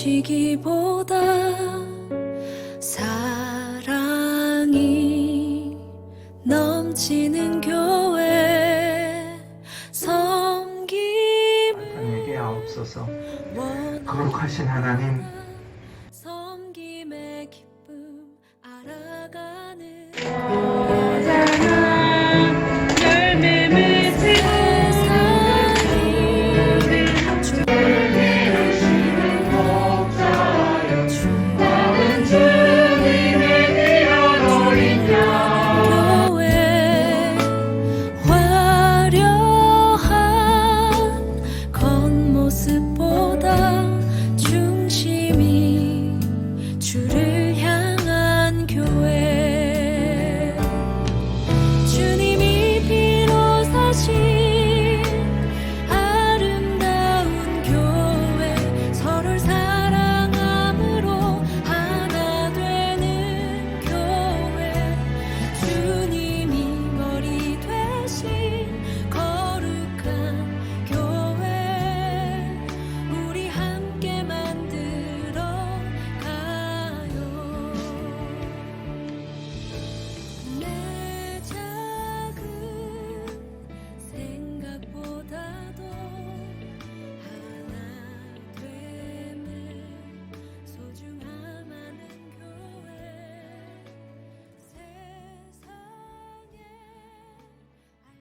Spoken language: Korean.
시기보다 사랑이 넘치는 교회 섬김에게 하옵소서. 거룩하신 하나님. 섬김의 기쁨 알아가는 çürüyor.